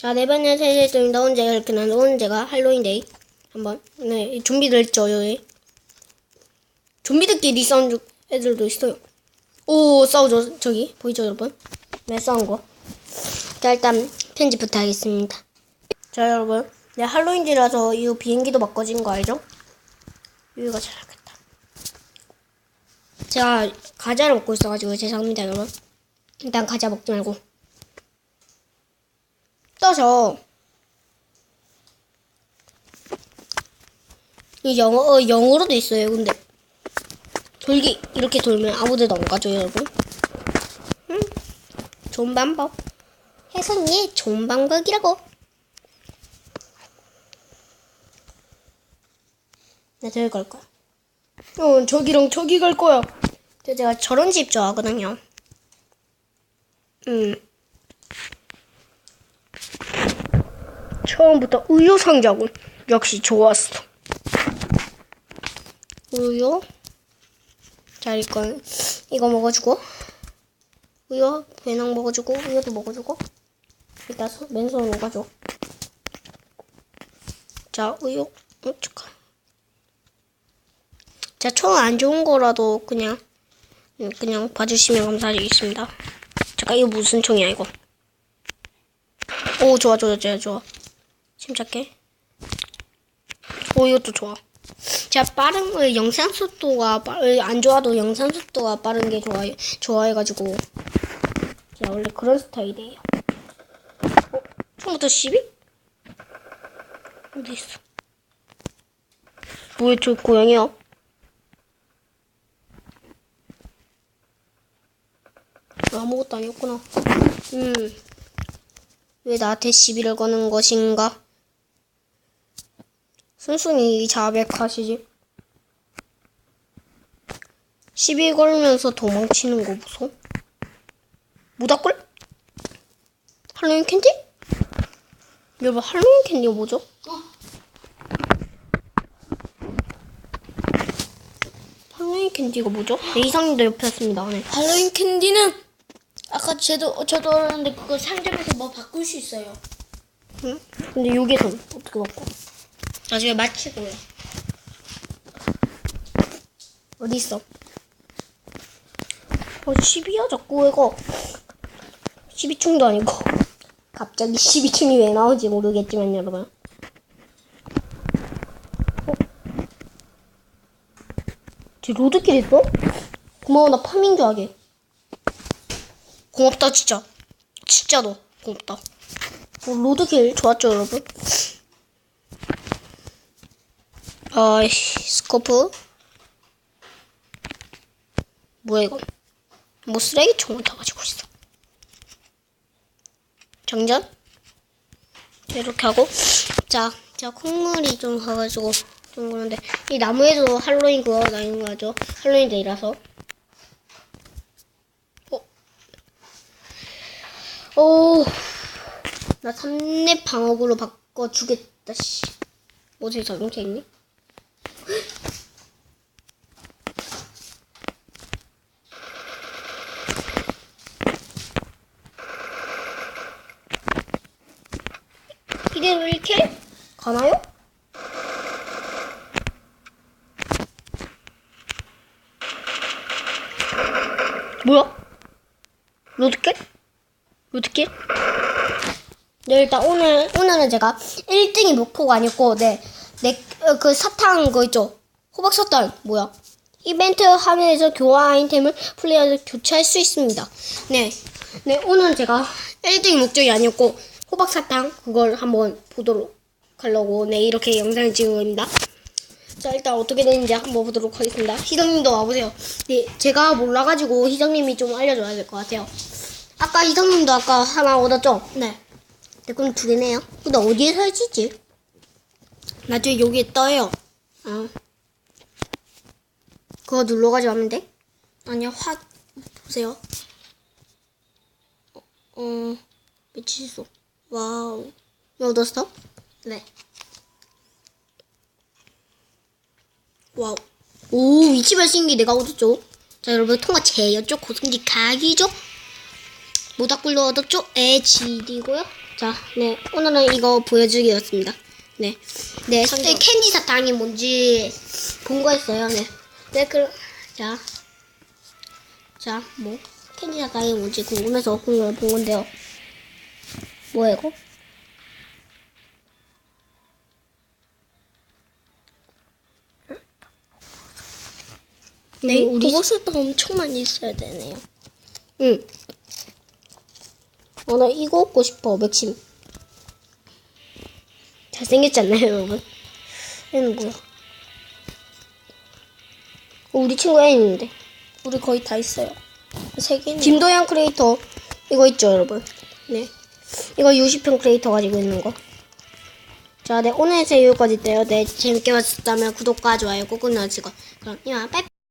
자, 네 번째 세제입니다. 오늘 제가 이렇게 나는 오늘 제가 할로윈데이 한번 네, 이 좀비들 있죠, 여기. 좀비들끼리 싸운 주- 애들도 있어요. 오, 싸우죠, 저기. 보이죠, 여러분? 네, 싸운 거. 자, 일단 편집부터 하겠습니다. 자, 여러분. 네, 할로윈이라서 이 비행기도 바꿔진 거 알죠? 여기가 잘하겠다. 제가 과자를 먹고 있어가지고 죄송합니다, 여러분. 일단 과자 먹지 말고. 떠서 이 영어 어, 영어로도 있어요. 근데 돌기 이렇게 돌면 아무데도 안 가죠, 여러분. 응? 좋은 방법. 해성이 좋은 방법이라고. 나 저기 갈 거야. 어, 저기랑 저기 갈 거야. 제가 저런 집 좋아하거든요. 음. 처음부터 우유 상자군. 역시 좋았어. 우유. 자, 이건 이거 먹어주고. 우유 배낭 먹어주고 우유도 먹어주고. 일단 손- 맨손으로 가져. 자, 우유. 어, 잠깐. 자, 총안 좋은 거라도 그냥 음, 그냥 봐주시면 감사드리겠습니다. 잠깐 이거 무슨 총이야 이거? 오 좋아 좋아 좋아 좋아. 침착해. 오 이것도 좋아. 자 빠른 거 영상 속도가 빠- 어, 안 좋아도 영상 속도가 빠른 게 좋아 좋아해가지고 제가 원래 그런 스타일이에요. 어, 처음부터 12? 어디 있어? 뭐야 저 고양이야? 아무것도 아니었구나. 음. 왜 나한테 시비를 거는 것인가? 순순히 자백하시지. 시비 걸면서 도망치는 거 무서워? 모닥불? 할로윈 캔디? 여러분 할로윈 캔디가 뭐죠? 할로윈 캔디가 뭐죠? 네, 이상님도 옆에 왔습니다. 네. 할로윈 캔디는 아까 저도 저도 알았는데 그거 상점에서 뭐 바꿀 수 있어요. 응? 근데 여기선 어떻게 바꿔? 나중에 마치고요. 어디 있어? 어, 12야 자꾸 이거. 12층도 아니고. 갑자기 12층이 왜 나오지 모르겠지만 여러분. 어? 쟤 로드킬 있어? 고마워 나 파밍 좀 하게. 고맙다 진짜. 진짜로 고맙다. 어, 로드킬 좋았죠, 여러분? 아이씨, 스코프. 뭐야, 이거? 뭐 쓰레기 총을 다 가지고 있어. 정전? 자, 이렇게 하고. 자, 자, 콩물이 좀 가가지고 좀 그런데. 이 나무에도 할로윈 그거 나는 거죠. 할로윈 데이라서. 어? 오. 나 삼렙 방어구로 바꿔주겠다, 씨. 어제 자동차 있니? 이대로 이렇게 가나요? 뭐야? 로드캣? 로드캣? 네, 일단 오늘, 오늘은 제가 1등이 목표가 아니었고, 네, 네, 어, 그 사탕 거 있죠? 호박 사탕, 뭐야? 이벤트 화면에서 교환 아이템을 플레이어서 교체할 수 있습니다. 네, 네, 오늘은 제가 1등이 목적이 아니었고, 호박 사탕, 그걸 한번 보도록 하려고, 네, 이렇게 영상을 찍은 겁니다. 자, 일단 어떻게 되는지 한번 보도록 하겠습니다. 희정님도 와보세요. 네, 제가 몰라가지고 희정님이 좀 알려줘야 될 것 같아요. 아까 희정님도 아까 하나 얻었죠? 네. 네, 그럼 두 개네요. 근데 어디에 설치지? 나중에 여기에 떠요. 어. 그거 눌러가지고 하면 돼? 아니야, 확, 보세요. 어, 어 미치겠어. 와우. 왜 얻었어? 네. 와우. 오, 위치 발신기 내가 얻었죠? 자, 여러분, 통화 제였죠? 고승지 각이죠? 모닥불로 얻었죠? 에지리고요. 자, 네 오늘은 이거 보여주기였습니다. 네, 네 상점. 캔디 사탕이 뭔지 본 거였어요. 네, 네 그럼 자, 자, 뭐 캔디 사탕이 뭔지 궁금해서 그걸 본 건데요. 뭐야 이거? 네, 우리 그것도 엄청 많이 있어야 되네요. 응. 어, 나 이거 얻고 싶어, 맥심. 잘생겼지 않나요, 여러분? 얘는 뭐야? 어, 우리 친구 애 있는데. 우리 거의 다 있어요. 세 개는 김도현 크리에이터, 이거 있죠, 여러분? 네. 이거 60편 크리에이터 가지고 있는 거. 자, 네, 오늘 제 여기까지 때요. 네, 재밌게 봤다면 구독과 좋아요 꾹 눌러주시고. 그럼 이만 빠이빠이!